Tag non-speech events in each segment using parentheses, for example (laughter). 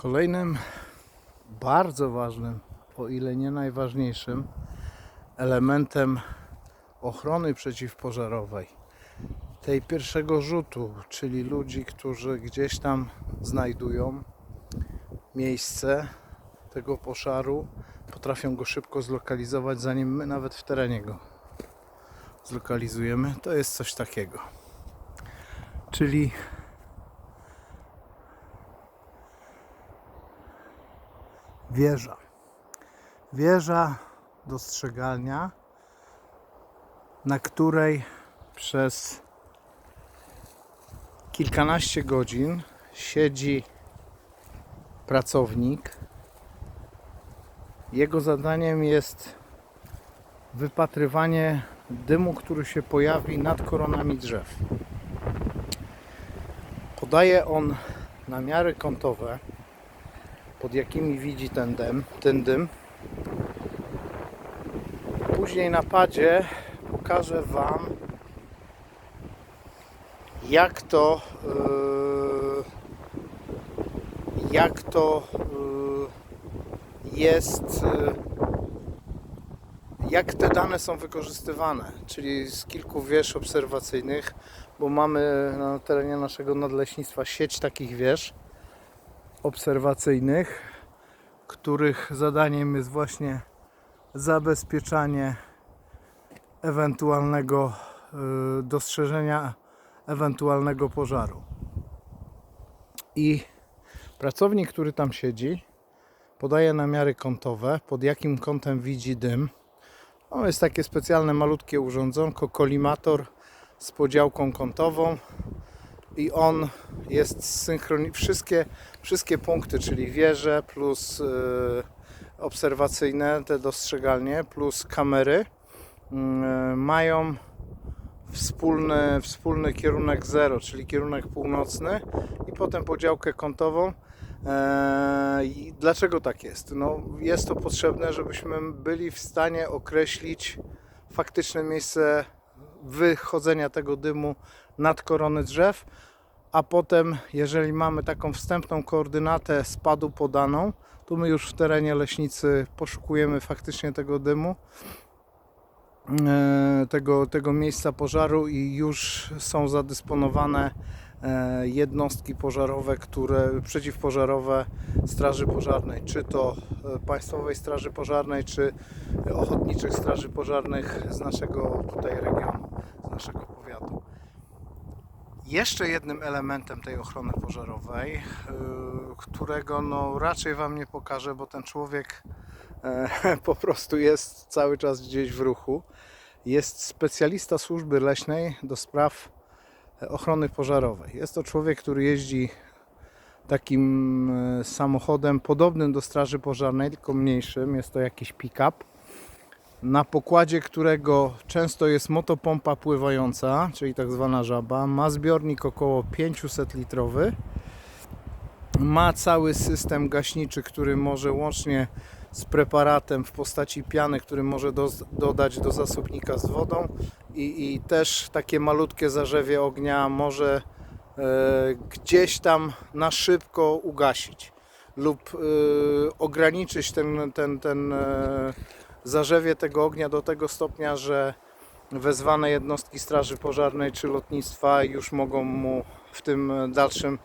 Kolejnym bardzo ważnym, o ile nie najważniejszym, elementem ochrony przeciwpożarowej, tej pierwszego rzutu, czyli ludzi, którzy gdzieś tam znajdują miejsce tego pożaru, potrafią go szybko zlokalizować, zanim my nawet w terenie go zlokalizujemy, to jest coś takiego. Czyli wieża. Wieża dostrzegalnia, na której przez kilkanaście godzin siedzi pracownik. Jego zadaniem jest wypatrywanie dymu, który się pojawi nad koronami drzew. Podaje on namiary kątowe, pod jakimi widzi ten dym, ten dym. Później na padzie pokażę Wam, jak to, yy, jak to yy, jest, yy, jak te dane są wykorzystywane, czyli z kilku wież obserwacyjnych, bo mamy na terenie naszego nadleśnictwa sieć takich wież obserwacyjnych, których zadaniem jest właśnie zabezpieczanie ewentualnego y, dostrzeżenia ewentualnego pożaru. I pracownik, który tam siedzi, podaje namiary kątowe, pod jakim kątem widzi dym. No, jest takie specjalne malutkie urządzonko, kolimator z podziałką kątową i on jest synchroni... wszystkie, wszystkie punkty, czyli wieże plus yy, obserwacyjne, te dostrzegalnie, plus kamery yy, mają wspólny, wspólny kierunek 0, czyli kierunek północny i potem podziałkę kątową. Eee, Dlaczego tak jest? No, jest to potrzebne, żebyśmy byli w stanie określić faktyczne miejsce wychodzenia tego dymu nad korony drzew, a potem, jeżeli mamy taką wstępną koordynatę spadu podaną, to my już w terenie leśnicy poszukujemy faktycznie tego dymu, e, tego, tego miejsca pożaru i już są zadysponowane e, jednostki pożarowe, które przeciwpożarowe Straży Pożarnej, czy to e, Państwowej Straży Pożarnej, czy Ochotniczych Straży Pożarnych z naszego tutaj regionu. Jeszcze jednym elementem tej ochrony pożarowej, yy, którego no raczej Wam nie pokażę, bo ten człowiek e, (laughs) po prostu jest cały czas gdzieś w ruchu, jest specjalista służby leśnej do spraw e, ochrony pożarowej. Jest to człowiek, który jeździ takim e, samochodem podobnym do straży pożarnej, tylko mniejszym. Jest to jakiś pick-up na pokładzie którego często jest motopompa pływająca, czyli tak zwana żaba. Ma zbiornik około 500 litrowy. Ma cały system gaśniczy, który może łącznie z preparatem w postaci piany, który może do, dodać do zasobnika z wodą i, i też takie malutkie zarzewie ognia może e, gdzieś tam na szybko ugasić lub e, ograniczyć ten, ten, ten e, zarzewie tego ognia do tego stopnia, że wezwane jednostki straży pożarnej czy lotnictwa już mogą mu w tym dalszym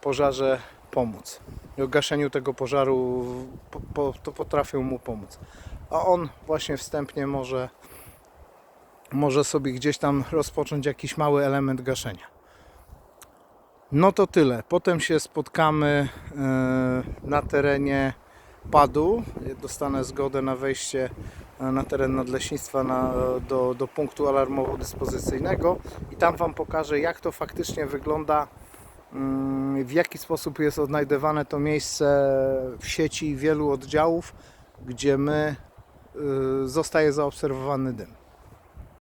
pożarze pomóc. O gaszeniu tego pożaru po, po, to potrafią mu pomóc. A on właśnie wstępnie może, może sobie gdzieś tam rozpocząć jakiś mały element gaszenia. No to tyle. Potem się spotkamy e, na terenie padu. Dostanę zgodę na wejście e, na teren nadleśnictwa na, do, do punktu alarmowo-dyspozycyjnego i tam Wam pokażę jak to faktycznie wygląda, mm, w jaki sposób jest odnajdywane to miejsce w sieci wielu oddziałów, gdzie my y, zostaje zaobserwowany dym.